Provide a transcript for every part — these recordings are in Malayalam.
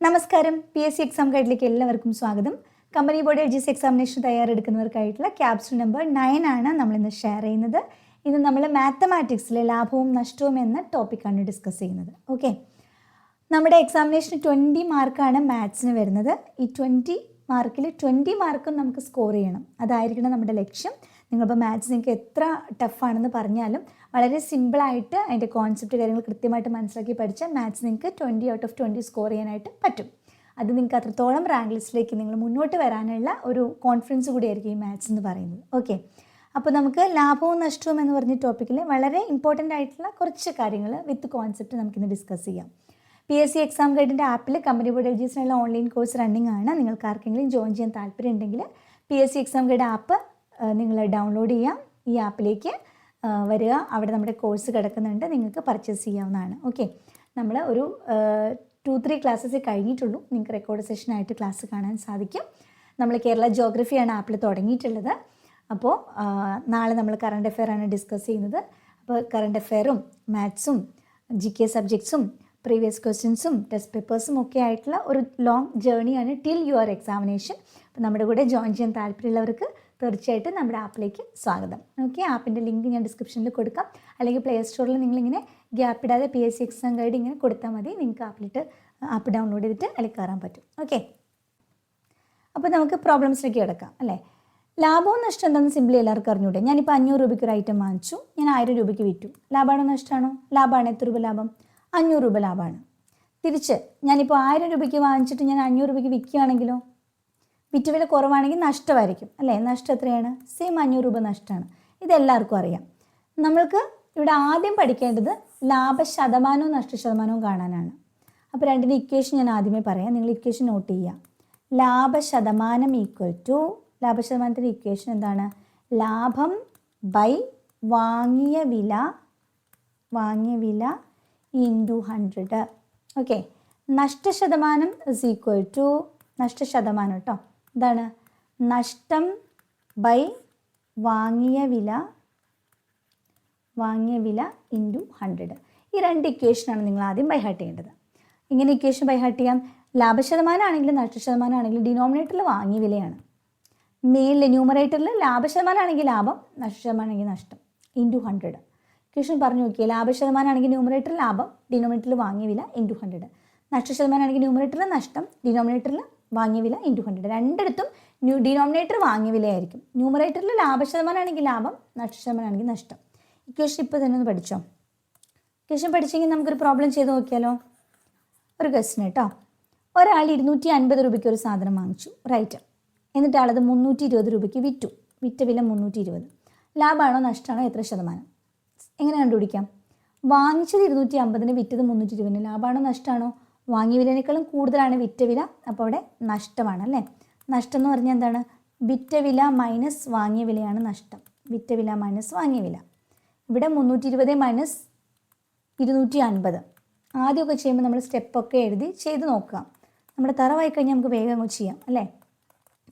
നമസ്കാരം. പി എസ് സി എക്സാം ഗൈഡിലേക്ക് എല്ലാവർക്കും സ്വാഗതം. Company board L G C examination തയ്യാറെടുക്കുന്നവർക്കായിട്ടുള്ള capsule number nine ആണ് നമ്മളിന്ന് ഷെയർ ചെയ്യുന്നത്. ഇന്ന് നമ്മൾ മാത്തമാറ്റിക്സിലെ ലാഭവും നഷ്ടവും എന്ന ടോപ്പിക്കാണ് ഡിസ്കസ് ചെയ്യുന്നത്. ഓക്കെ നമ്മുടെ എക്സാമിനേഷന് ട്വന്റി മാർക്കാണ് മാത്സിന് വരുന്നത്. ഈ ട്വന്റി മാർക്കിൽ ട്വന്റി മാർക്കും നമുക്ക് സ്കോർ ചെയ്യണം. അതായിരിക്കണം നമ്മുടെ ലക്ഷ്യം. നിങ്ങളിപ്പോൾ മാത്സ് നിങ്ങൾക്ക് എത്ര ടഫാണെന്ന് പറഞ്ഞാലും വളരെ സിമ്പിളായിട്ട് അതിന്റെ കോൺസെപ്റ്റ് കാര്യങ്ങൾ കൃത്യമായിട്ട് മനസ്സിലാക്കി പഠിച്ചാൽ മാത്സ് നിങ്ങൾക്ക് twenty out of twenty score ചെയ്യാനായിട്ട് പറ്റും. അത് നിങ്ങൾക്ക് അത്രത്തോളം റാങ്ക് ലിസ്റ്റിലേക്ക് നിങ്ങൾ മുന്നോട്ട് വരാനുള്ള ഒരു കോൺഫിഡൻസ് കൂടിയായിരിക്കും ഈ മാത്സ് എന്ന് പറയുന്നത്. ഓക്കെ അപ്പോൾ നമുക്ക് ലാഭവും നഷ്ടവും എന്ന് പറഞ്ഞ ടോപ്പിക്കിൽ വളരെ ഇമ്പോർട്ടന്റ് ആയിട്ടുള്ള കുറച്ച് കാര്യങ്ങൾ വിത്ത് കോൺസെപ്റ്റ് നമുക്കിന്ന് ഡിസ്കസ് ചെയ്യാം. പി എസ് സി എക്സാം ഗൈഡിന്റെ ആപ്പിൽ കമ്പനി ബോർഡ് എൽജീസിനുള്ള ഓൺലൈൻ കോഴ്സ് റണ്ണിംഗ് ആണ്. നിങ്ങൾക്ക് ആർക്കെങ്കിലും ജോയിൻ ചെയ്യാൻ താല്പര്യം ഉണ്ടെങ്കിൽ P S C exam guide app നിങ്ങൾ ഡൗൺലോഡ് ചെയ്യാം. ഈ ആപ്പിലേക്ക് വരിക. അവിടെ നമ്മുടെ കോഴ്സ് കിടക്കുന്നുണ്ട്. നിങ്ങൾക്ക് പർച്ചേസ് ചെയ്യാവുന്നതാണ്. ഓക്കെ നമ്മൾ ഒരു ടു ത്രീ ക്ലാസ്സസ് കഴിഞ്ഞിട്ടുള്ളൂ. നിങ്ങൾക്ക് റെക്കോർഡ് സെഷനായിട്ട് ക്ലാസ് കാണാൻ സാധിക്കും. നമ്മൾ കേരള ജോഗ്രഫിയാണ് ആപ്പിൽ തുടങ്ങിയിട്ടുള്ളത്. അപ്പോൾ നാളെ നമ്മൾ കറണ്ട് അഫെയറാണ് ഡിസ്കസ് ചെയ്യുന്നത്. അപ്പോൾ കറണ്ട് അഫെയറും മാത്സും ജി കെ സബ്ജക്ട്സും പ്രീവിയസ് ക്വസ്റ്റ്യൻസും ടെസ്റ്റ് പേപ്പേഴ്സും ഒക്കെ ആയിട്ടുള്ള ഒരു ലോങ് ജേർണിയാണ് ടിൽ യുവർ എക്സാമിനേഷൻ അപ്പോൾ നമ്മുടെ കൂടെ ജോയിൻ ചെയ്യാൻ താല്പര്യമുള്ളവർക്ക് തീർച്ചയായിട്ടും നമ്മുടെ ആപ്പിലേക്ക് സ്വാഗതം. ഓക്കെ ആപ്പിന്റെ ലിങ്ക് ഞാൻ ഡിസ്ക്രിപ്ഷനിൽ കൊടുക്കാം. അല്ലെങ്കിൽ പ്ലേ സ്റ്റോറിൽ നിങ്ങളിങ്ങനെ ഗ്യാപ്പ് ഇടാതെ P S C exam guide ഇങ്ങനെ കൊടുത്താൽ മതി. നിങ്ങൾക്ക് ആപ്പിലിട്ട് ആപ്പ് ഡൗൺലോഡ് ചെയ്തിട്ട് അതിൽ കയറാൻ പറ്റും. ഓക്കെ. അപ്പോൾ നമുക്ക് പ്രോബ്ലംസിലേക്ക് കിടക്കാം അല്ലേ? ലാഭവും നഷ്ടം എന്താണെന്ന് സിമ്പിളി എല്ലാവർക്കും അറിഞ്ഞൂടെ? ഞാനിപ്പോൾ അഞ്ഞൂറ് രൂപയ്ക്ക് ഒരു ഐറ്റം വാങ്ങിച്ചു. ഞാൻ ആയിരം രൂപയ്ക്ക് വിറ്റു. ലാഭമാണോ നഷ്ടമാണോ? ലാഭമാണ്. എത്ര രൂപ ലാഭം? അഞ്ഞൂറ് രൂപ ലാഭമാണ്. തിരിച്ച് ഞാനിപ്പോൾ ആയിരം രൂപയ്ക്ക് വാങ്ങിച്ചിട്ട് ഞാൻ അഞ്ഞൂറ് രൂപയ്ക്ക് വിൽക്കുകയാണെങ്കിലോ? വിറ്റ് വില കുറവാണെങ്കിൽ നഷ്ടമായിരിക്കും. അല്ലേ? നഷ്ടം എത്രയാണ്? സെയിം അഞ്ഞൂറ് രൂപ നഷ്ടമാണ്. ഇതെല്ലാവർക്കും അറിയാം. നമ്മൾക്ക് ഇവിടെ ആദ്യം പഠിക്കേണ്ടത് ലാഭശതമാനവും നഷ്ടശതമാനവും കാണാനാണ്. അപ്പോൾ രണ്ടിന്റെ ഇക്വേഷൻ ഞാൻ ആദ്യമേ പറയാം. നിങ്ങൾ ഇക്വേഷൻ നോട്ട് ചെയ്യുക. ലാഭശതമാനം ഈക്വൽ ടു ലാഭശതമാനത്തിന്റെ ഇക്വേഷൻ എന്താണ്? ലാഭം ബൈ വാങ്ങിയ വില വാങ്ങിയ വില ഇന്റു ഹൺഡ്രഡ് ഓക്കെ നഷ്ടശതമാനം ഇസ് ഈക്വൽ ടു നഷ്ടശതമാനം കേട്ടോ എന്താണ് നഷ്ടം ബൈ വാങ്ങിയ വില വാങ്ങിയ വില ഇന്റു ഹൺഡ്രഡ് ഈ രണ്ട് ഇക്വേഷനാണ് നിങ്ങൾ ആദ്യം ബൈഹാർട്ട് ചെയ്യേണ്ടത്. ഇങ്ങനെ ഇക്വേഷൻ ബൈഹാർട്ട് ചെയ്യാം. ലാഭശതമാനമാണെങ്കിലും നഷ്ടശതമാനമാണെങ്കിലും ഡിനോമിനേറ്ററിൽ വാങ്ങിയ വിലയാണ്. മെയിനിൽ ന്യൂമറേറ്ററിൽ ലാഭശതമാനമാണെങ്കിൽ ലാഭം നഷ്ടശതമാനമാണെങ്കിൽ നഷ്ടം ഇന്റു ഹൺഡ്രഡ് ഇക്വേഷൻ പറഞ്ഞു നോക്കിയാൽ ലാഭശതമാനമാണെങ്കിൽ ന്യൂമറേറ്ററിൽ ലാഭം ഡിനോമിനേറ്ററിൽ വാങ്ങിയ വില ഇന്റു ഹൺഡ്രഡ് നഷ്ടശതമാനമാണെങ്കിൽ ന്യൂമറേറ്ററിൽ നഷ്ടം ഡിനോമിനേറ്ററിൽ വാങ്ങിയ വില ഇന്റു ഹൺഡ്രഡ് രണ്ടിടത്തും ന്യൂ ഡിനോമിനേറ്റർ വാങ്ങിയ വിലയായിരിക്കും. ന്യൂമറേറ്ററിൽ ലാഭശതമാനമാണെങ്കിൽ ലാഭം നഷ്ടശതമാനമാണെങ്കിൽ നഷ്ടം. ഇക്വേഷൻ ഇപ്പോൾ തന്നെ ഒന്ന് പഠിച്ചോ? ഇക്വേഷൻ പഠിച്ചെങ്കിൽ നമുക്കൊരു പ്രോബ്ലം ചെയ്ത് നോക്കിയാലോ? ഒരു ക്വസ്റ്റൻ കേട്ടോ ഒരാൾ ഇരുന്നൂറ്റി അൻപത് രൂപയ്ക്ക് ഒരു സാധനം വാങ്ങിച്ചു. റൈറ്റ് എന്നിട്ട് ആളത് മുന്നൂറ്റി ഇരുപത് രൂപയ്ക്ക് വിറ്റു. വിറ്റ വില മുന്നൂറ്റി ഇരുപത് ലാഭമാണോ നഷ്ടമാണോ എത്ര ശതമാനം? എങ്ങനെ കണ്ടുപിടിക്കാം? വാങ്ങിച്ചത് ഇരുന്നൂറ്റി അമ്പതിന് വിറ്റത് മുന്നൂറ്റി ഇരുപതിന് ലാഭമാണോ നഷ്ടമാണോ? വാങ്ങിയ വിലയേക്കാളും കൂടുതലാണ് വിറ്റ വില. അപ്പോൾ അവിടെ നഷ്ടമാണ് അല്ലേ? നഷ്ടം എന്ന് പറഞ്ഞാൽ എന്താണ്? വിറ്റ വില മൈനസ് വാങ്ങിയ വിലയാണ് നഷ്ടം. വിറ്റ വില മൈനസ് വാങ്ങിയ വില. ഇവിടെ മുന്നൂറ്റി ഇരുപത് മൈനസ് ഇരുന്നൂറ്റി അൻപത് ആദ്യമൊക്കെ ചെയ്യുമ്പോൾ നമ്മൾ സ്റ്റെപ്പൊക്കെ എഴുതി ചെയ്ത് നോക്കുക. നമ്മൾ തറവായി കഴിഞ്ഞാൽ നമുക്ക് വേഗം അങ്ങ് ചെയ്യാം അല്ലേ?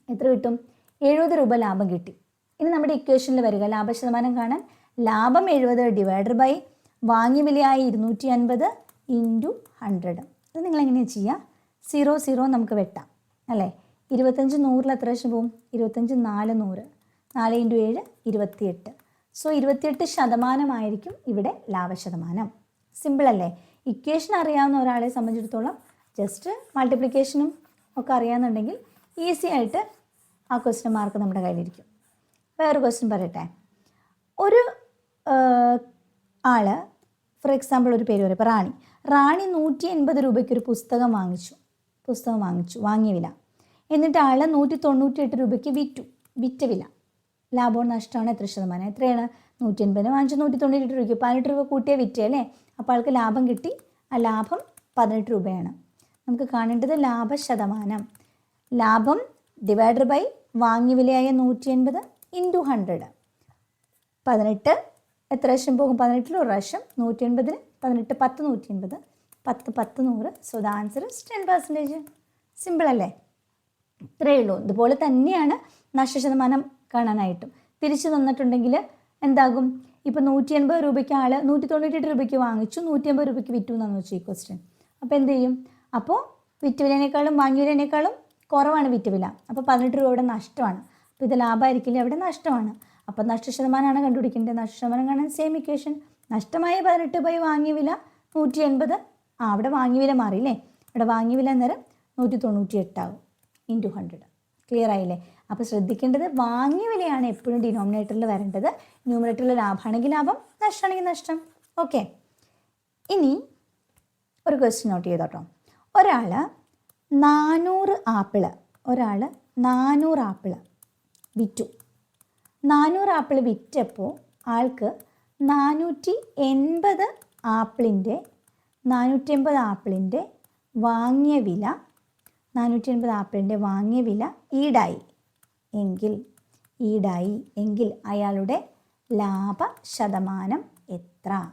എത്ര കിട്ടും? എഴുപത് രൂപ ലാഭം കിട്ടി. ഇനി നമ്മുടെ ഇക്വേഷനിൽ വരിക. ലാഭശതമാനം കാണാൻ ലാഭം എഴുപത് ഡിവൈഡഡ് ബൈ വാങ്ങിയ വിലയായി ഇരുന്നൂറ്റി അൻപത് ഇന്റു ഹൺഡ്രഡ് അത് നിങ്ങൾ എങ്ങനെയാണ് ചെയ്യുക? സീറോ സീറോ നമുക്ക് വെട്ടാം അല്ലേ? ഇരുപത്തഞ്ച് നൂറിൽ എത്ര ലക്ഷം പോവും? ഇരുപത്തഞ്ച് നാല് നൂറ്. നാല് ഇന്റു ഏഴ് ഇരുപത്തിയെട്ട്. സോ ഇരുപത്തിയെട്ട് ശതമാനമായിരിക്കും ഇവിടെ ലാഭശതമാനം. സിമ്പിൾ അല്ലേ? ഇക്വേഷൻ അറിയാവുന്ന ഒരാളെ സംബന്ധിച്ചിടത്തോളം ജസ്റ്റ് മൾട്ടിപ്ലിക്കേഷനും ഒക്കെ അറിയാമെന്നുണ്ടെങ്കിൽ ഈസി ആയിട്ട് ആ ക്വസ്റ്റ്യൻ മാർക്ക് നമ്മുടെ കയ്യിലിരിക്കും. വേറൊരു ക്വസ്റ്റ്യൻ പറയട്ടെ? ഒരു ആൾ ഫോർ എക്സാമ്പിൾ ഒരു പേര് പറയും. റാണി. റാണി നൂറ്റി എൺപത് രൂപയ്ക്ക് ഒരു പുസ്തകം വാങ്ങിച്ചു. പുസ്തകം വാങ്ങിച്ചു. വാങ്ങിയ വില. എന്നിട്ട് ആൾ നൂറ്റി തൊണ്ണൂറ്റി എട്ട് രൂപയ്ക്ക് വിറ്റു. വിറ്റ വില. ലാഭവും നഷ്ടമാണ് എത്ര ശതമാനം? എത്രയാണ്? നൂറ്റി എൺപതിന് വാങ്ങിച്ചു. നൂറ്റി തൊണ്ണൂറ്റി എട്ട് രൂപയ്ക്ക് പതിനെട്ട് രൂപ കൂട്ടിയേ വിറ്റേ അല്ലേ? അപ്പോൾ ആൾക്ക് ലാഭം കിട്ടി. ആ ലാഭം പതിനെട്ട് രൂപയാണ്. നമുക്ക് കാണേണ്ടത് ലാഭ ശതമാനം ലാഭം ഡിവൈഡർ ബൈ വാങ്ങിയ വിലയായ നൂറ്റി എൺപത് ഇന്റു ഹൺഡ്രഡ് പതിനെട്ട് എത്ര പ്രാവശ്യം പോകും? പതിനെട്ടിൽ ഒരു പ്രാവശ്യം നൂറ്റി എൺപതിന് പതിനെട്ട് പത്ത് നൂറ്റി എൺപത് പത്ത് പത്ത് നൂറ്. So the answer is ten percentage simple അല്ലേ? ഇത്രയേ ഉള്ളൂ. ഇതുപോലെ തന്നെയാണ് നഷ്ടശതമാനം കാണാനായിട്ടും. തിരിച്ചു തന്നിട്ടുണ്ടെങ്കിൽ എന്താകും? ഇപ്പോൾ നൂറ്റി എൺപത് രൂപയ്ക്ക് ആൾ നൂറ്റി തൊണ്ണൂറ്റെട്ട് രൂപയ്ക്ക് വാങ്ങിച്ചു നൂറ്റി അമ്പത് രൂപയ്ക്ക് വിറ്റു എന്നാണ് വെച്ചു ഈ ക്വസ്റ്റ്യൻ അപ്പോൾ എന്ത് ചെയ്യും? അപ്പോൾ വിറ്റ് വിലയേക്കാളും വാങ്ങിയ വിലയേക്കാളും കുറവാണ് വിറ്റ് വില. അപ്പോൾ പതിനെട്ട് രൂപയുടെ നഷ്ടമാണ്. അപ്പോൾ ഇത് ലാഭമായിരിക്കില്ല? അവിടെ നഷ്ടമാണ്. അപ്പോൾ നഷ്ടശതമാനമാണ് കണ്ടുപിടിക്കേണ്ടത്. നഷ്ടശതമാനം കാണാൻ സെയിം ഇക്വേഷൻ നഷ്ടമായ പതിനെട്ട് ബൈ വാങ്ങിയ വില നൂറ്റി എൺപത് ആ അവിടെ വാങ്ങിയ വില മാറിയില്ലേ? ഇവിടെ വാങ്ങിയ വില അന്നേരം നൂറ്റി തൊണ്ണൂറ്റി എട്ടാകും ഇന്റു ഹൺഡ്രഡ് ക്ലിയർ ആയില്ലേ? അപ്പോൾ ശ്രദ്ധിക്കേണ്ടത് വാങ്ങിയ വിലയാണ് എപ്പോഴും ഡിനോമിനേറ്ററിൽ വരേണ്ടത്. ന്യൂമിനേറ്ററിൽ ലാഭമാണെങ്കിൽ ലാഭം നഷ്ടമാണെങ്കിൽ നഷ്ടം. ഓക്കെ ഇനി ഒരു ക്വസ്റ്റ്യൻ നോട്ട് ചെയ്തോട്ടോ. ഒരാൾ നാനൂറ് ആപ്പിൾ ഒരാൾ നാനൂറ് ആപ്പിൾ വിറ്റു. നാനൂറ് ആപ്പിൾ വിറ്റപ്പോൾ ആൾക്ക് നാനൂറ്റി എൺപത് ആപ്പിളിന്റെ നാനൂറ്റി എൺപത് ആപ്പിളിന്റെ വാങ്ങിയ വില നാനൂറ്റി എൺപത് ആപ്പിളിന്റെ വാങ്ങിയ വില ഈടായി. എങ്കിൽ ഈടായി. എങ്കിൽ അയാളുടെ ലാഭ ശതമാനം എത്ര.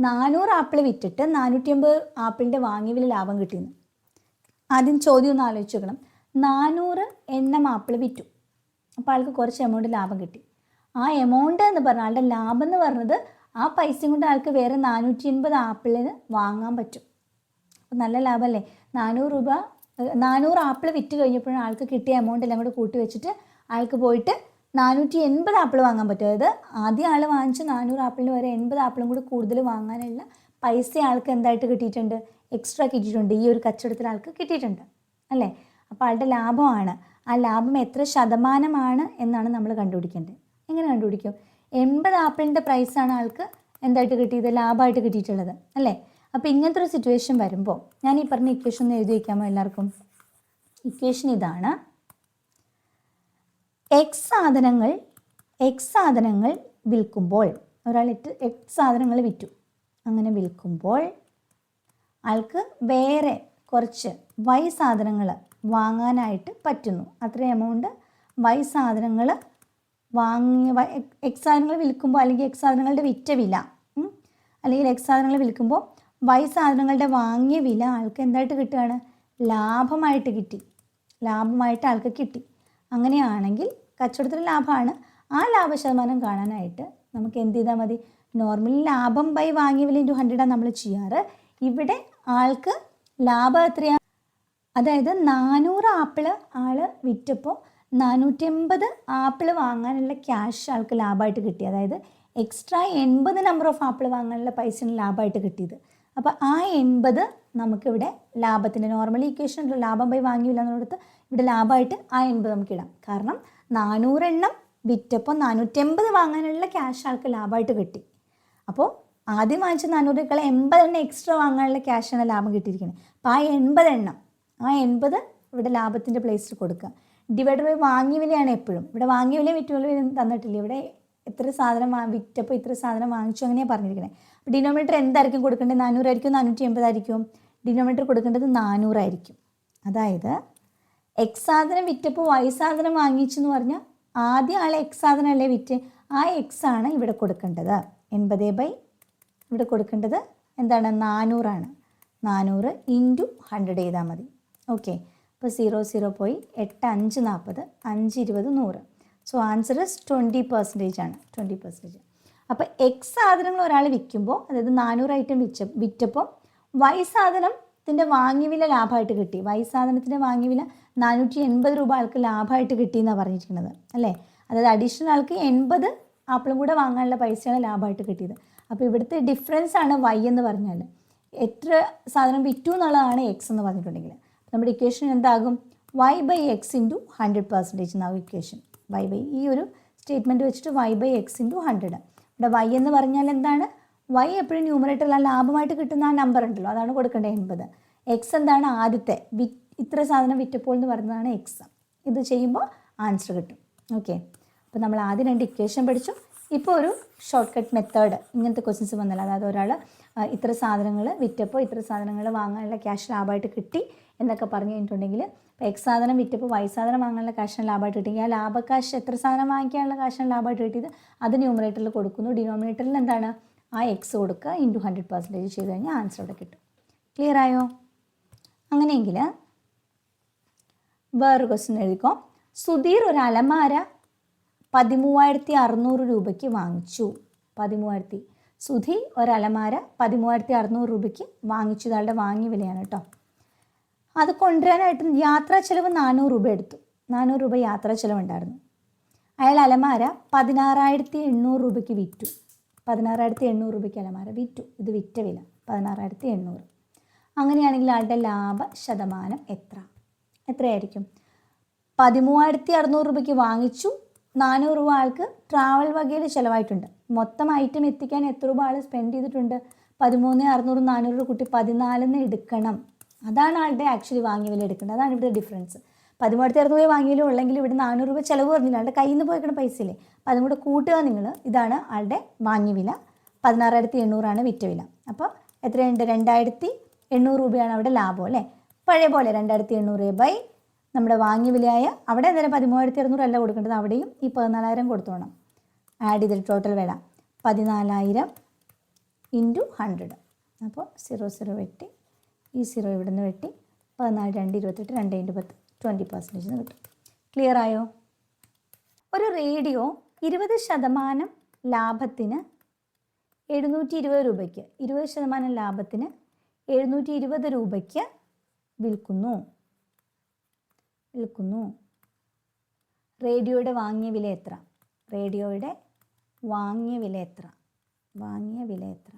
നാനൂറ് ആപ്പിൾ വിറ്റിട്ട് നാനൂറ്റി അമ്പത് ആപ്പിളിന്റെ വാങ്ങിയ വില ലാഭം കിട്ടിയെന്ന്. ആദ്യം ചോദ്യം ഒന്ന് ആലോചിച്ച് നോക്കണം. നാനൂറ് എണ്ണം ആപ്പിൾ വിറ്റു. അപ്പോൾ ആൾക്ക് കുറച്ച് എമൗണ്ട് ലാഭം കിട്ടി. ആ എമൗണ്ട് എന്ന് പറഞ്ഞാൽ ആളുടെ ലാഭം എന്ന് പറഞ്ഞത് ആ പൈസ കൊണ്ട് ആൾക്ക് വേറെ നാനൂറ്റി എൺപത് ആപ്പിളിന് വാങ്ങാൻ പറ്റും. അപ്പം നല്ല ലാഭമല്ലേ നാനൂറ് രൂപ നാനൂറ് ആപ്പിൾ വിറ്റ് കഴിഞ്ഞപ്പോഴും ആൾക്ക് കിട്ടിയ എമൗണ്ട് എല്ലാം കൂടെ കൂട്ടി വെച്ചിട്ട് ആൾക്ക് പോയിട്ട് നാനൂറ്റി എൺപത് ആപ്പിൾ വാങ്ങാൻ പറ്റും. അതായത് ആദ്യം ആൾ വാങ്ങിച്ച നാനൂറ് ആപ്പിളിന് വരെ എൺപത് ആപ്പിളും കൂടി കൂടുതൽ വാങ്ങാനുള്ള പൈസ ആൾക്ക് എന്തായിട്ട് കിട്ടിയിട്ടുണ്ട്? എക്സ്ട്രാ കിട്ടിയിട്ടുണ്ട്. ഈ ഒരു കച്ചവടത്തിൽ ആൾക്ക് കിട്ടിയിട്ടുണ്ട്. അല്ലേ? അപ്പോൾ ആളുടെ ലാഭമാണ്. ആ ലാഭം എത്ര ശതമാനമാണ് എന്നാണ് നമ്മൾ കണ്ടുപിടിക്കേണ്ടത്. എങ്ങനെ കണ്ടുപിടിക്കും? എൺപത് ആപ്പിളിന്റെ പ്രൈസാണ് ആൾക്ക് എന്തായിട്ട് കിട്ടിയത്? ലാഭമായിട്ട് കിട്ടിയിട്ടുള്ളത് അല്ലേ? അപ്പോൾ ഇങ്ങനത്തെ ഒരു സിറ്റുവേഷൻ വരുമ്പോൾ ഞാൻ ഈ പറഞ്ഞ ഇക്വേഷൻ ഒന്ന് എഴുതി വയ്ക്കാമോ എല്ലാവർക്കും? ഇക്വേഷൻ ഇതാണ്. എക്സ് സാധനങ്ങൾ എക്സ് സാധനങ്ങൾ വിൽക്കുമ്പോൾ ഒരാൾ എട്ട് എക്സ് സാധനങ്ങൾ വിറ്റു. അങ്ങനെ വിൽക്കുമ്പോൾ ആൾക്ക് വേറെ കുറച്ച് വൈ സാധനങ്ങൾ വാങ്ങാനായിട്ട് പറ്റുന്നു. അത്രയും എമൗണ്ട് വൈ സാധനങ്ങൾ വാങ്ങിയ വൈ- എക്സ് സാധനങ്ങൾ വിൽക്കുമ്പോൾ അല്ലെങ്കിൽ എക്സ് സാധനങ്ങളുടെ വിറ്റ വില അല്ലെങ്കിൽ എക്സ് സാധനങ്ങൾ വിൽക്കുമ്പോൾ വൈ സാധനങ്ങളുടെ വാങ്ങിയ വില ആൾക്ക് എന്തായിട്ട് കിട്ടുകയാണ്? ലാഭമായിട്ട് കിട്ടി. ലാഭമായിട്ട് ആൾക്ക് കിട്ടി. അങ്ങനെയാണെങ്കിൽ കച്ചവടത്തിൽ ലാഭമാണ്. ആ ലാഭ ശതമാനം കാണാനായിട്ട് നമുക്ക് എന്ത് ചെയ്താൽ മതി? നോർമലി ലാഭം ബൈ വാങ്ങിയ വില ഇന്റു ഹൺഡ്രഡാണ് നമ്മൾ ചെയ്യാറ്. ഇവിടെ ആൾക്ക് ലാഭം എത്രയാണ് അതായത് നാനൂറ് ആപ്പിൾ ആൾ വിറ്റപ്പോൾ നാനൂറ്റമ്പത് ആപ്പിൾ വാങ്ങാനുള്ള ക്യാഷ് ആൾക്ക് ലാഭമായിട്ട് കിട്ടി. അതായത് എക്സ്ട്രാ എൺപത് നമ്പർ ഓഫ് ആപ്പിൾ വാങ്ങാനുള്ള പൈസയാണ് ലാഭമായിട്ട് കിട്ടിയത്. അപ്പോൾ ആ എൺപത് നമുക്കിവിടെ ലാഭത്തിന്റെ നോർമലി ഇക്വേഷൻ ലാഭം പോയി വാങ്ങിയില്ല എന്നുള്ളത് ഇവിടെ ലാഭമായിട്ട് ആ എൺപത് നമുക്ക് ഇടാം. കാരണം നാനൂറെണ്ണം വിറ്റപ്പോൾ നാനൂറ്റമ്പത് വാങ്ങാനുള്ള ക്യാഷ് ആൾക്ക് ലാഭമായിട്ട് കിട്ടി. അപ്പോൾ ആദ്യം വാങ്ങിച്ച നാനൂറിനേക്കാൾ എൺപതെണ്ണം എക്സ്ട്രാ വാങ്ങാനുള്ള ക്യാഷാണ് ലാഭം കിട്ടിയിരിക്കുന്നത്. അപ്പോൾ ആ എൺപതെണ്ണം ആ എൺപത് ഇവിടെ ലാഭത്തിന്റെ പ്ലേസിൽ കൊടുക്കുക. ഡിവൈഡർ ബൈ വാങ്ങിയ വിലയാണ് എപ്പോഴും. ഇവിടെ വാങ്ങിയ വില വിറ്റുള്ള വില തന്നിട്ടില്ല. ഇവിടെ എത്ര സാധനം വിറ്റപ്പോൾ ഇത്ര സാധനം വാങ്ങിച്ചു അങ്ങനെയാണ് പറഞ്ഞിരിക്കുന്നത് അപ്പോൾ ഡിനോമിനേറ്റർ എന്തായിരിക്കും കൊടുക്കേണ്ടത്? നാനൂറായിരിക്കും നാനൂറ്റി എൺപതായിരിക്കും ഡിനോമിനേറ്റർ കൊടുക്കേണ്ടത് നാനൂറായിരിക്കും. അതായത് എക്സ് സാധനം വിറ്റപ്പോൾ വൈ സാധനം വാങ്ങിച്ചു എന്ന് പറഞ്ഞാൽ ആദ്യം ആളെ എക്സ് സാധനം അല്ലേ വിറ്റ്? ആ എക്സ് ആണ് ഇവിടെ കൊടുക്കേണ്ടത്. എൺപത് ബൈ ഇവിടെ കൊടുക്കേണ്ടത് എന്താണ്? നാനൂറാണ്. നാനൂറ് ഇന്റു ഹൺഡ്രഡ് ചെയ്താൽ മതി. ഓക്കെ അപ്പോൾ സീറോ സീറോ പോയി എട്ട് അഞ്ച് നാൽപ്പത് അഞ്ച് ഇരുപത് നൂറ്. So answer is twenty percentage ആണ്. ട്വന്റി പെർസെന്റേജ് അപ്പോൾ എക്സ് സാധനങ്ങൾ ഒരാൾ വിൽക്കുമ്പോൾ അതായത് നാനൂറ് ഐറ്റം വിറ്റ വിറ്റപ്പോൾ വൈ സാധനത്തിന്റെ വാങ്ങിവില ലാഭമായിട്ട് കിട്ടി. വൈ സാധനത്തിന്റെ വാങ്ങിവില നാനൂറ്റി എൺപത് രൂപ ആൾക്ക് ലാഭമായിട്ട് കിട്ടി എന്നാണ് പറഞ്ഞിരിക്കുന്നത്. അല്ലേ? അതായത് അഡീഷണൽ ആൾക്ക് എൺപത് ആപ്പിളും കൂടെ വാങ്ങാനുള്ള പൈസയാണ് ലാഭമായിട്ട് കിട്ടിയത്. അപ്പോൾ ഇവിടുത്തെ ഡിഫറൻസ് ആണ് വൈ എന്ന് പറഞ്ഞാൽ എത്ര സാധനം വിറ്റു എന്നുള്ളതാണ് എക്സ് എന്ന് പറഞ്ഞിട്ടുണ്ടെങ്കിൽ നമ്മുടെ ഇക്വേഷൻ എന്താകും? Y by X into hundred percentage എന്നാകും ഇക്വേഷൻ വൈ ബൈ ഈ ഒരു സ്റ്റേറ്റ്മെന്റ് വെച്ചിട്ട് Y by X into hundred ഇവിടെ വൈ എന്ന് പറഞ്ഞാൽ എന്താണ്? വൈ എപ്പോഴും ന്യൂമറേറ്ററിൽ ലാഭമായിട്ട് കിട്ടുന്ന ആ നമ്പർ ഉണ്ടല്ലോ. അതാണ് കൊടുക്കേണ്ടത് എൺപത്. എക്സ് എന്താണ് ആദ്യത്തെ? വി ഇത്ര സാധനം വിറ്റപ്പോൾ എന്ന് പറയുന്നതാണ് എക്സ് ഇത് ചെയ്യുമ്പോൾ ആൻസർ കിട്ടും. ഓക്കെ അപ്പോൾ നമ്മൾ ആദ്യം രണ്ട് ഇക്വേഷൻ പഠിച്ചു. ഇപ്പോൾ ഒരു ഷോർട്ട് കട്ട് മെത്തേഡ് ഇങ്ങനത്തെ ക്വസ്റ്റ്യൻസ് വന്നല്ലോ. അതായത് ഒരാൾ ഇത്ര സാധനങ്ങൾ വിറ്റപ്പോൾ ഇത്ര സാധനങ്ങൾ വാങ്ങാനുള്ള ക്യാഷ് ലാഭമായിട്ട് കിട്ടി. എന്നൊക്കെ പറഞ്ഞു കഴിഞ്ഞിട്ടുണ്ടെങ്കിൽ എക്സ് സാധനം വിറ്റപ്പോൾ വൈ സാധനം വാങ്ങാനുള്ള കാശിന് ലാഭമായിട്ട് കിട്ടി ആ ലാഭക്കാശ് എത്ര സാധനം വാങ്ങിക്കാനുള്ള കാശിന് ലാഭമായിട്ട് കിട്ടിയത്? അത് ന്യൂമറേറ്ററിൽ കൊടുക്കുന്നു. ഡിനോമിനേറ്ററിൽ എന്താണ്? ആ എക്സ് കൊടുക്കുക ഇന്റു ഹൺഡ്രഡ് പെർസെന്റേജ് ചെയ്ത് കഴിഞ്ഞാൽ ആൻസർ അവിടെ കിട്ടും. ക്ലിയർ ആയോ? അങ്ങനെയെങ്കിൽ വേറൊരു ക്വസ്റ്റ്യൻ എഴുതിക്കോ. സുധീർ ഒരു അലമാര പതിമൂവായിരത്തി അറുന്നൂറ് രൂപയ്ക്ക് വാങ്ങിച്ചു. പതിമൂവായിരത്തി. സുധി ഒരു അലമാര പതിമൂവായിരത്തി അറുന്നൂറ് രൂപയ്ക്ക് വാങ്ങിച്ചു. ഇതാളുടെ വാങ്ങിയ വിലയാണ് കേട്ടോ. അത് കൊണ്ടുവരാനായിട്ട് യാത്രാ ചെലവ് നാനൂറ് രൂപ എടുത്തു. നാനൂറ് രൂപ യാത്രാ ചെലവുണ്ടായിരുന്നു. അയാൾ അലമാര പതിനാറായിരത്തി എണ്ണൂറ് രൂപയ്ക്ക് വിറ്റു. പതിനാറായിരത്തി എണ്ണൂറ് രൂപയ്ക്ക് അലമാര വിറ്റു. ഇത് വിറ്റ വില പതിനാറായിരത്തി എണ്ണൂറ്. അങ്ങനെയാണെങ്കിൽ ആളുടെ ലാഭ ശതമാനം എത്ര? എത്രയായിരിക്കും? പതിമൂവായിരത്തി അറുന്നൂറ് രൂപയ്ക്ക് വാങ്ങിച്ചു. നാനൂറ് രൂപ ആൾക്ക് ട്രാവൽ വകയിൽ ചിലവായിട്ടുണ്ട്. മൊത്തം ഐറ്റം എത്തിക്കാൻ എത്ര രൂപ ആൾ സ്പെൻഡ് ചെയ്തിട്ടുണ്ട്? പതിമൂന്ന് അറുന്നൂറ് നാനൂറ് കുട്ടി പതിനാലിന്ന് പതിനാലിന് എടുക്കണം. അതാണ് ആളുടെ ആക്ച്വലി വാങ്ങിയ വില എടുക്കേണ്ടത്. അതാണ് ഇവിടെ ഡിഫറൻസ് പതിമൂവായിരത്തി അറുപത് രൂപ വാങ്ങിയാലും ഉള്ളെങ്കിൽ ഇവിടെ നാനൂറ് രൂപ ചിലവ് പറഞ്ഞില്ല. ആളുടെ കയ്യിൽ നിന്ന് പോയിക്കണ പൈസ ഇല്ലേ അപ്പോൾ അതും കൂടെ കൂട്ടുക നിങ്ങൾ ഇതാണ് ആളുടെ വാങ്ങിയ വില പതിനാറായിരത്തി എണ്ണൂറാണ് വിറ്റ വില. അപ്പോൾ എത്രയുണ്ട്? രണ്ടായിരത്തി എണ്ണൂറ് രൂപയാണ് അവിടെ ലാഭം അല്ലേ? പഴയ പോലെ രണ്ടായിരത്തി എണ്ണൂറ് ബൈ നമ്മുടെ വാങ്ങിയ വിലയായ അവിടെ എന്തായാലും പതിമൂവായിരത്തി അറുന്നൂറ് കൊടുക്കേണ്ടത്. അവിടെയും ഈ പതിനാലായിരം കൊടുത്തോണം. ആഡ് ചെയ്തിട്ട് ടോട്ടൽ വില. പതിനാലായിരം ഇന്റു ഹൺഡ്രഡ് അപ്പോൾ സീറോ സീറോ വെട്ടി ഈ സീറോ ഇവിടെ നിന്ന് വെട്ടി പതിനാല് രണ്ട് ഇരുപത്തെട്ട് രണ്ട് ഇന്റു പത്ത് ട്വന്റി പെർസെന്റേജ് എന്ന് കിട്ടും. ക്ലിയർ ആയോ? ഒരു റേഡിയോ ഇരുപത് ശതമാനം ലാഭത്തിന് എഴുന്നൂറ്റി ഇരുപത് രൂപയ്ക്ക് ഇരുപത് ശതമാനം ലാഭത്തിന് എഴുന്നൂറ്റി ഇരുപത് രൂപയ്ക്ക് വിൽക്കുന്നു. വിൽക്കുന്നു. റേഡിയോയുടെ വാങ്ങിയ വില എത്ര? റേഡിയോയുടെ വാങ്ങിയ വില എത്ര? വാങ്ങിയ വില എത്ര?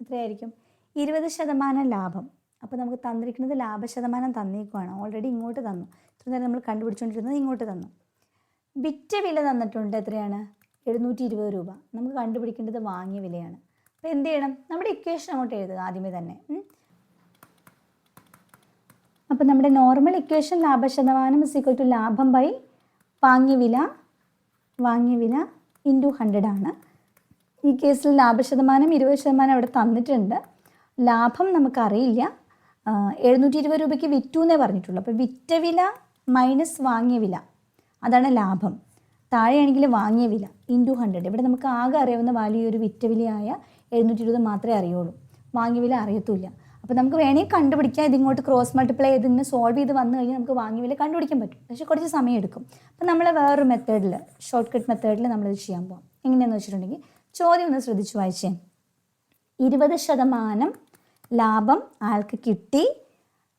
എത്രയായിരിക്കും? ഇരുപത് ശതമാനം ലാഭം. അപ്പോൾ നമുക്ക് തന്നിരിക്കുന്നത് ലാഭശതമാനം തന്നേക്കുവാണ്. ഓൾറെഡി ഇങ്ങോട്ട് തന്നു. ഇത്ര നേരം നമ്മൾ കണ്ടുപിടിച്ചുകൊണ്ടിരുന്നത് ഇങ്ങോട്ട് തന്നു. വിറ്റ വില തന്നിട്ടുണ്ട് എത്രയാണ്? എഴുന്നൂറ്റി ഇരുപത് രൂപ. നമുക്ക് കണ്ടുപിടിക്കേണ്ടത് വാങ്ങിയ വിലയാണ്. അപ്പോൾ എന്ത് ചെയ്യണം? നമ്മുടെ ഇക്വേഷൻ അങ്ങോട്ട് എഴുതുക ആദ്യമേ തന്നെ. അപ്പോൾ നമ്മുടെ നോർമൽ ഇക്വേഷൻ ലാഭശതമാനം ഇസ് ഈക്വൽ ടു ലാഭം ബൈ വാങ്ങിയ വില വാങ്ങിയ വില ഇന്റു ഹൺഡ്രഡ് ആണ്. ഈ കേസിൽ ലാഭശതമാനം ഇരുപത് ശതമാനം അവിടെ തന്നിട്ടുണ്ട്. ലാഭം നമുക്കറിയില്ല. എഴുന്നൂറ്റി ഇരുപത് രൂപയ്ക്ക് വിറ്റു എന്നേ പറഞ്ഞിട്ടുള്ളൂ. അപ്പോൾ വിറ്റ വില മൈനസ് വാങ്ങിയ വില. അതാണ് ലാഭം. താഴെയാണെങ്കിൽ വാങ്ങിയ വില ഇന്റു ഹൺഡ്രഡ് ഇവിടെ നമുക്ക് ആകെ അറിയാവുന്ന വാല്യൂ ഒരു വിറ്റ വിലയായ എഴുന്നൂറ്റി ഇരുപത് മാത്രമേ അറിയുള്ളൂ. വാങ്ങിയ വില അറിയത്തുമില്ല. അപ്പോൾ നമുക്ക് വേണമെങ്കിൽ കണ്ടുപിടിക്കാം. ഇതിങ്ങോട്ട് ക്രോസ് മൾട്ടിപ്ലൈ ചെയ്ത് ഇതിന് സോൾവ് ചെയ്ത് വന്നു കഴിഞ്ഞാൽ നമുക്ക് വാങ്ങിയ വില കണ്ടുപിടിക്കാൻ പറ്റും. പക്ഷേ കുറച്ച് സമയം എടുക്കും. അപ്പോൾ നമ്മൾ വേറൊരു മെത്തേഡിൽ ഷോർട്ട് കട്ട് മെത്തേഡിൽ നമ്മളിത് ചെയ്യാൻ പോകാം എങ്ങനെയാണെന്ന് വെച്ചിട്ടുണ്ടെങ്കിൽ ചോദ്യം ഒന്ന് ശ്രദ്ധിച്ചു വായിച്ചേ. ഇരുപത് ശതമാനം ലാഭം ആൾക്ക് കിട്ടി.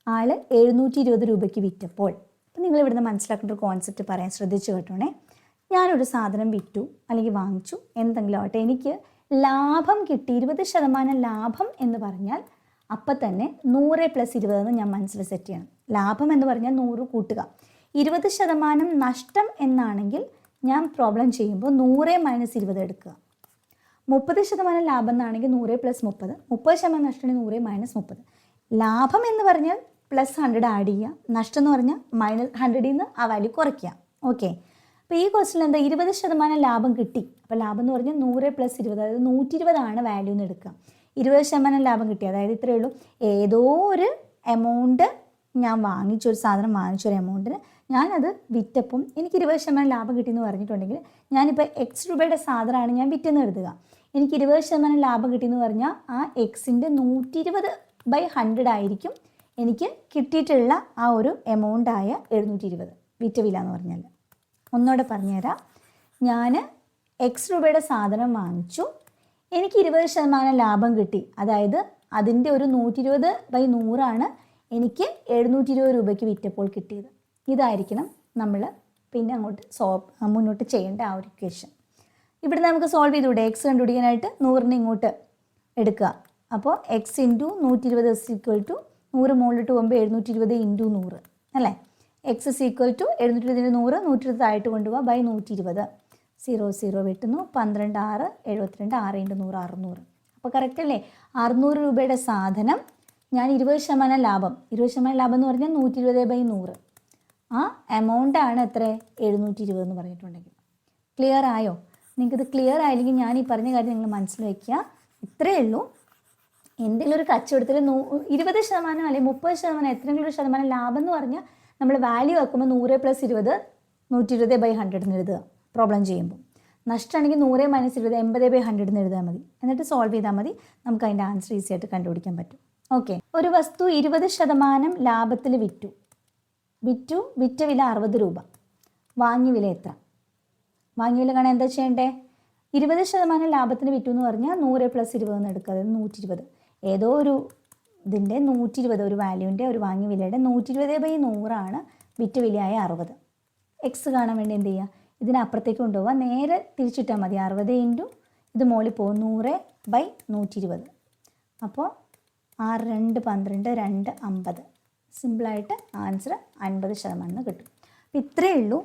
ആൾ എഴുന്നൂറ്റി ഇരുപത് രൂപയ്ക്ക് വിറ്റപ്പോൾ. അപ്പം നിങ്ങൾ ഇവിടുന്ന് മനസ്സിലാക്കേണ്ട ഒരു കോൺസെപ്റ്റ് പറയാൻ ശ്രദ്ധിച്ചു കേട്ടോണേ. ഞാനൊരു സാധനം വിറ്റു അല്ലെങ്കിൽ വാങ്ങിച്ചു എന്തെങ്കിലും ആവട്ടെ. എനിക്ക് ലാഭം കിട്ടി ഇരുപത് ശതമാനം ലാഭം എന്ന് പറഞ്ഞാൽ അപ്പം തന്നെ നൂറ് പ്ലസ് ഇരുപത് എന്ന് ഞാൻ മനസ്സിൽ സെറ്റ് ചെയ്യണം. ലാഭം എന്ന് പറഞ്ഞാൽ നൂറ് കൂട്ടുക. ഇരുപത് ശതമാനം നഷ്ടം എന്നാണെങ്കിൽ ഞാൻ പ്രോബ്ലം ചെയ്യുമ്പോൾ നൂറ് മൈനസ് ഇരുപത് എടുക്കുക. മുപ്പത് ശതമാനം ലാഭം എന്നാണെങ്കിൽ നൂറ് പ്ലസ് മുപ്പത് മുപ്പത് ശതമാനം നഷ്ടമാണെങ്കിൽ നൂറ് മൈനസ് മുപ്പത്. ലാഭം എന്ന് പറഞ്ഞാൽ പ്ലസ് ഹൺഡ്രഡ് ആഡ് ചെയ്യുക. നഷ്ടം എന്ന് പറഞ്ഞാൽ മൈനസ് ഹൺഡ്രഡിൽ നിന്ന് ആ വാല്യൂ കുറയ്ക്കുക. ഓക്കെ അപ്പോൾ ഈ ക്വസ്റ്റിൽ എന്താ? ഇരുപത് ശതമാനം ലാഭം കിട്ടി. അപ്പോൾ ലാഭം എന്ന് പറഞ്ഞാൽ നൂറ് പ്ലസ് ഇരുപത് അതായത് നൂറ്റി ഇരുപതാണ് വാല്യൂ എന്ന് എടുക്കുക. ഇരുപത് ശതമാനം ലാഭം കിട്ടി. അതായത് ഇത്രയേ ഉള്ളൂ. ഏതോ ഒരു എമൗണ്ട് ഞാൻ വാങ്ങിച്ചൊരു സാധനം വാങ്ങിച്ചൊരു എമൗണ്ടിന് ഞാനത് വിറ്റപ്പം എനിക്ക് ഇരുപത് ശതമാനം ലാഭം കിട്ടിയെന്ന് പറഞ്ഞിട്ടുണ്ടെങ്കിൽ ഞാനിപ്പോൾ എക്സ് രൂപയുടെ സാധനമാണ് ഞാൻ വിറ്റെന്ന് കരുതുക. എനിക്ക് ഇരുപത് ശതമാനം ലാഭം കിട്ടിയെന്ന് പറഞ്ഞാൽ ആ എക്സിന്റെ നൂറ്റി ഇരുപത് ബൈ ഹൺഡ്രഡ് ആയിരിക്കും എനിക്ക് കിട്ടിയിട്ടുള്ള ആ ഒരു എമൗണ്ടായ എഴുന്നൂറ്റി ഇരുപത് വിറ്റ വില എന്ന് പറഞ്ഞാൽ. ഒന്നുകൂടെ പറഞ്ഞുതരാം. ഞാൻ എക്സ് രൂപയുടെ സാധനം വാങ്ങിച്ചു. എനിക്ക് ഇരുപത് ശതമാനം ലാഭം കിട്ടി. അതായത് അതിന്റെ ഒരു നൂറ്റി ഇരുപത് ബൈ നൂറാണ് എനിക്ക് എഴുന്നൂറ്റി ഇരുപത് രൂപയ്ക്ക് വിറ്റപ്പോൾ കിട്ടിയത്. ഇതായിരിക്കണം നമ്മൾ പിന്നെ അങ്ങോട്ട് സോൾവ് മുന്നോട്ട് ചെയ്യേണ്ട ആ ഒരു ഇക്വേഷൻ ഇവിടെ നമുക്ക് സോൾവ് ചെയ്തുകൂടെ? എക്സ് കണ്ടുപിടിക്കാനായിട്ട് നൂറിന് ഇങ്ങോട്ട് എടുക്കുക. അപ്പോൾ എക്സ് ഇന്റു നൂറ്റി ഇരുപത് എസ് ഈക്വൽ ടു നൂറ് മുകളിലിട്ട് പോകുമ്പോൾ എഴുന്നൂറ്റി ഇരുപത് ഇന്റു നൂറ് അല്ലേ? എക്സ് ഇസ് ഈക്വൽ ടു എഴുന്നൂറ്റി ഇരുപതിന്റെ നൂറ് നൂറ്റി ഇരുപത് ആയിട്ട് കൊണ്ടുപോകുക ബൈ നൂറ്റി ഇരുപത് സീറോ സീറോ വെട്ടുന്നു. പന്ത്രണ്ട് ആറ് എഴുപത്തിരണ്ട് ആറ് ഇന്റു നൂറ് അറുന്നൂറ്. അപ്പോൾ കറക്റ്റ് അല്ലേ? അറുന്നൂറ് രൂപയുടെ സാധനം ഞാൻ ഇരുപത് ശതമാനം ലാഭം. ഇരുപത് ശതമാനം ലാഭം എന്ന് പറഞ്ഞാൽ നൂറ്റി ഇരുപത് ബൈ നൂറ്. ആ എമൗണ്ട് ആണ് എത്ര? എഴുന്നൂറ്റി ഇരുപത് എന്ന് പറഞ്ഞിട്ടുണ്ടെങ്കിൽ. ക്ലിയർ ആയോ? നിങ്ങൾക്കിത് ക്ലിയർ ആയില്ലെങ്കിൽ ഞാൻ ഈ പറഞ്ഞ കാര്യം നിങ്ങൾ മനസ്സിൽ വയ്ക്കുക ഇത്രയേ ഉള്ളൂ. എന്തെങ്കിലും ഒരു കച്ചവടത്തിൽ നൂ ഇരുപത് ശതമാനം അല്ലെങ്കിൽ മുപ്പത് ശതമാനം എത്രയെങ്കിലും ഒരു ശതമാനം ലാഭം എന്ന് പറഞ്ഞാൽ നമ്മൾ വാല്യൂ ആക്കുമ്പോൾ നൂറ് പ്ലസ് ഇരുപത് നൂറ്റി ഇരുപത് ബൈ ഹൺഡ്രഡ് എന്ന് എഴുതുക. പ്രോബ്ലം ചെയ്യുമ്പോൾ. നഷ്ടമാണെങ്കിൽ നൂറ് മൈനസ് ഇരുപത് എൺപത് ബൈ ഹൺഡ്രഡ് എന്ന് എഴുതിയാൽ മതി. എന്നിട്ട് സോൾവ് ചെയ്താൽ മതി. നമുക്ക് അതിന്റെ ആൻസർ ഈസി ആയിട്ട് കണ്ടുപിടിക്കാൻ പറ്റും. ഓക്കെ ഒരു വസ്തു ഇരുപത് ശതമാനം ലാഭത്തിൽ വിറ്റു. വിറ്റു വിറ്റ വില അറുപത് രൂപ. വാങ്ങി വില എത്ര? വാങ്ങി വില കാണാൻ എന്താ ചെയ്യണ്ടേ? ഇരുപത് ശതമാനം ലാഭത്തിന് വിറ്റു എന്ന് പറഞ്ഞാൽ നൂറ് പ്ലസ് ഇരുപത് എന്ന് എടുക്കുക. അതായത് നൂറ്റി ഇരുപത് ഏതോ ഒരു ഇതിന്റെ നൂറ്റി ഇരുപത് ഒരു വാല്യൂവിന്റെ ഒരു വാങ്ങി വിലയുടെ നൂറ്റി ഇരുപത് ബൈ നൂറാണ് വിറ്റ് വിലയായ അറുപത്. എക്സ് കാണാൻ വേണ്ടി എന്ത് ചെയ്യുക? ഇതിനപ്പുറത്തേക്ക് കൊണ്ടുപോകാം നേരെ തിരിച്ചിട്ടാൽ മതി. അറുപത് ഇന്റു ഇത് മോളിൽ പോകും. നൂറ് ബൈ നൂറ്റി ഇരുപത് അപ്പോൾ ആറ് രണ്ട് പന്ത്രണ്ട് രണ്ട് അമ്പത്. സിമ്പിളായിട്ട് ആൻസർ അൻപത് ശതമാനം കിട്ടും. അപ്പം ഇത്രയേ ഉള്ളൂ.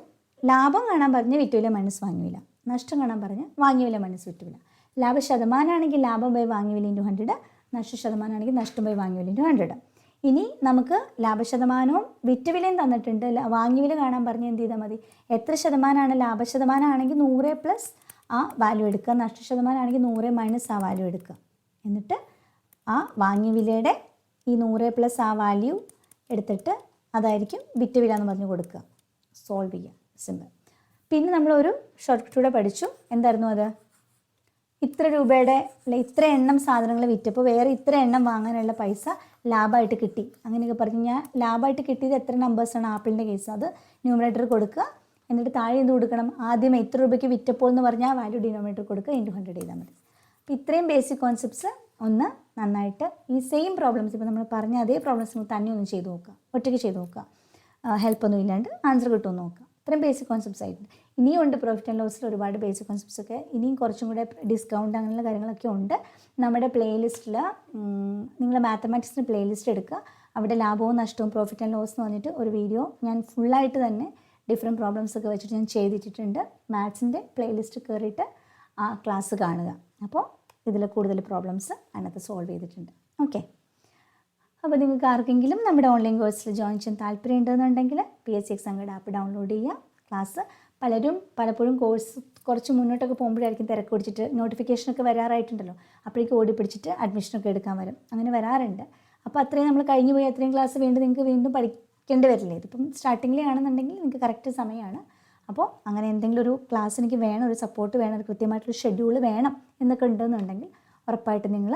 ലാഭം കാണാൻ പറഞ്ഞ് വിറ്റുവില മൈനസ് വാങ്ങിവില നഷ്ടം കാണാൻ പറഞ്ഞ് വാങ്ങിവില മൈനസ് വിറ്റുവില ലാഭ ശതമാനമാണെങ്കിൽ ലാഭം ബൈ വാങ്ങിവില ഇന്റു ഹൺഡ്രഡ് നഷ്ട ശതമാനമാണെങ്കിൽ നഷ്ടം ബൈ വാങ്ങിവില ഇന്റു ഹൺഡ്രഡ് ഇനി നമുക്ക് ലാഭശതമാനവും വിറ്റുവിലയും തന്നിട്ടുണ്ട്. വാങ്ങിവില കാണാൻ പറഞ്ഞ് എന്ത് ചെയ്താൽ മതി? എത്ര ശതമാനമാണ് ലാഭശതമാനമാണെങ്കിൽ നൂറ് പ്ലസ് ആ വാല്യൂ എടുക്കുക. നഷ്ട ശതമാനമാണെങ്കിൽ നൂറ് മൈനസ് ആ വാല്യൂ എടുക്കുക. എന്നിട്ട് ആ വാങ്ങിയ വിലയുടെ ഈ നൂറ് പ്ലസ് ആ വാല്യൂ എടുത്തിട്ട് അതായിരിക്കും വിറ്റ് വില എന്ന് പറഞ്ഞ് കൊടുക്കുക. സോൾവ് ചെയ്യുക. സിമ്പിൾ പിന്നെ നമ്മളൊരു ഷോർട്ട് കൂടെ പഠിച്ചു. എന്തായിരുന്നു അത്? ഇത്ര രൂപയുടെ അല്ല ഇത്ര എണ്ണം സാധനങ്ങൾ വിറ്റപ്പോൾ വേറെ ഇത്ര എണ്ണം വാങ്ങാനുള്ള പൈസ ലാഭമായിട്ട് കിട്ടി. അങ്ങനെയൊക്കെ പറഞ്ഞു. ഞാൻ ലാഭമായിട്ട് കിട്ടിയത് എത്ര നമ്പേഴ്സാണ് ആപ്പിളിന്റെ കേസ് അത് ന്യൂമറേറ്റർ കൊടുക്കുക. എന്നിട്ട് താഴെ എന്ത് കൊടുക്കണം? ആദ്യം എത്ര രൂപയ്ക്ക് വിറ്റപ്പോൾ എന്ന് പറഞ്ഞാൽ വാല്യൂ ഡിനോമിനേറ്റർ കൊടുക്കുക. ഇന്റു ഹൺഡ്രഡ് ചെയ്താൽ മതി. അപ്പോൾ ഇത്രയും ബേസിക് കോൺസെപ്റ്റ്സ് ഒന്ന് നന്നായിട്ട് ഈ സെയിം പ്രോബ്ലംസ് ഇപ്പോൾ നമ്മൾ പറഞ്ഞ അതേ പ്രോബ്ലംസ് നിങ്ങൾ തന്നെ ഒന്ന് ചെയ്ത് നോക്കുക. ഒറ്റയ്ക്ക് ചെയ്ത് നോക്കുക. ഹെൽപ്പ് ഒന്നും ഇല്ലാണ്ട് ആൻസർ കിട്ടുമെന്ന് നോക്കുക. ഇത്രയും ബേസിക് കോൺസെപ്റ്റ്സ് ആയിട്ടുണ്ട് ഇനിയും ഉണ്ട് പ്രോഫിറ്റ് ആൻഡ് ലോസിൽ ഒരുപാട് ബേസിക് കോൺസെപ്റ്റ്സ് ഒക്കെ. ഇനിയും കുറച്ചും കൂടെ ഡിസ്കൗണ്ട് അങ്ങനെയുള്ള കാര്യങ്ങളൊക്കെ ഉണ്ട്. നമ്മുടെ പ്ലേലിസ്റ്റിൽ നിങ്ങൾ മാത്തമാറ്റിക്സിന് പ്ലേലിസ്റ്റ് എടുക്കുക. അവിടെ ലാഭവും നഷ്ടവും പ്രോഫിറ്റ് ആൻഡ് ലോസ് എന്ന് പറഞ്ഞിട്ട് ഒരു വീഡിയോ ഞാൻ ഫുള്ളായിട്ട് തന്നെ ഡിഫറെന്റ് പ്രോബ്ലംസ് ഒക്കെ വെച്ചിട്ട് ഞാൻ ചെയ്തിട്ടുണ്ട് മാത്സിന്റെ പ്ലേലിസ്റ്റ് കയറിയിട്ട് ആ ക്ലാസ് കാണുക. അപ്പോൾ ഇതിൽ കൂടുതൽ പ്രോബ്ലംസ് അതിനകത്ത് സോൾവ് ചെയ്തിട്ടുണ്ട്. ഓക്കെ അപ്പോൾ നിങ്ങൾക്ക് ആർക്കെങ്കിലും നമ്മുടെ ഓൺലൈൻ കോഴ്സിൽ ജോയിൻ ചെയ്യാൻ താല്പര്യം ഉണ്ടെന്നുണ്ടെങ്കിൽ പി എസ് സി എക്സാമിയുടെ ആപ്പ് ഡൗൺലോഡ് ചെയ്യുക ക്ലാസ് പലരും പലപ്പോഴും കോഴ്സ് കുറച്ച് മുന്നോട്ടൊക്കെ പോകുമ്പോഴായിരിക്കും തിരക്ക് പിടിച്ചിട്ട് നോട്ടിഫിക്കേഷനൊക്കെ വരാറായിട്ടുണ്ടല്ലോ. അപ്പോഴേക്കും ഓടി പിടിച്ചിട്ട് അഡ്മിഷനൊക്കെ എടുക്കാൻ വരും. അങ്ങനെ വരാറുണ്ട്. അപ്പോൾ അത്രയും നമ്മൾ കഴിഞ്ഞു പോയി അത്രയും ക്ലാസ് വീണ്ടും നിങ്ങൾക്ക് വീണ്ടും പഠിക്കേണ്ടി വരില്ലേ? ഇതിപ്പം സ്റ്റാർട്ടിങ്ങിലാണെന്നുണ്ടെങ്കിൽ നിങ്ങൾക്ക് കറക്റ്റ് സമയമാണ് അപ്പോൾ അങ്ങനെ എന്തെങ്കിലും ഒരു ക്ലാസ് എനിക്ക് വേണം ഒരു സപ്പോർട്ട് വേണം ഒരു കൃത്യമായിട്ടൊരു ഷെഡ്യൂൾ വേണം എന്നൊക്കെ ഉണ്ടെന്നുണ്ടെങ്കിൽ ഉറപ്പായിട്ട് നിങ്ങൾ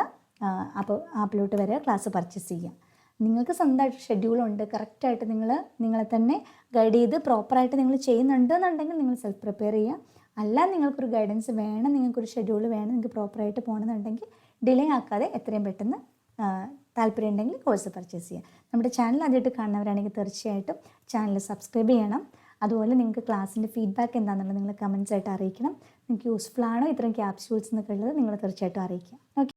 അപ്പോൾ ആപ്പിലോട്ട് വരെ ക്ലാസ് പർച്ചേസ് ചെയ്യാം നിങ്ങൾക്ക് സ്വന്തമായിട്ട് ഷെഡ്യൂളുണ്ട് കറക്റ്റായിട്ട് നിങ്ങൾ നിങ്ങളെ തന്നെ ഗൈഡ് ചെയ്ത് പ്രോപ്പറായിട്ട് നിങ്ങൾ ചെയ്യുന്നുണ്ടെന്നുണ്ടെങ്കിൽ നിങ്ങൾ സെൽഫ് പ്രിപ്പയർ ചെയ്യുക. അല്ല നിങ്ങൾക്കൊരു ഗൈഡൻസ് വേണം നിങ്ങൾക്കൊരു ഷെഡ്യൂൾ വേണം നിങ്ങൾക്ക് പ്രോപ്പറായിട്ട് പോകണമെന്നുണ്ടെങ്കിൽ ഡിലേ ആക്കാതെ എത്രയും പെട്ടെന്ന് താല്പര്യം ഉണ്ടെങ്കിൽ കോഴ്സ് പർച്ചേസ് ചെയ്യുക. നമ്മുടെ ചാനൽ ആദ്യമായിട്ട് കാണുന്നവരാണെങ്കിൽ തീർച്ചയായിട്ടും ചാനൽ സബ്സ്ക്രൈബ് ചെയ്യണം. അതുപോലെ നിങ്ങൾക്ക് ക്ലാസ്സിന്റെ ഫീഡ്ബാക്ക് എന്താണെന്നുള്ളത് നിങ്ങൾ കമൻസ് ആയിട്ട് അറിയിക്കണം. നിങ്ങൾക്ക് യൂസ്ഫുൾ ആണോ? ഇത്തരം ക്യാപ്സ്യൂൾസ് എന്നൊക്കെ ഉള്ളത് നിങ്ങൾ തീർച്ചയായിട്ടും അറിയിക്കുക. ഓക്കെ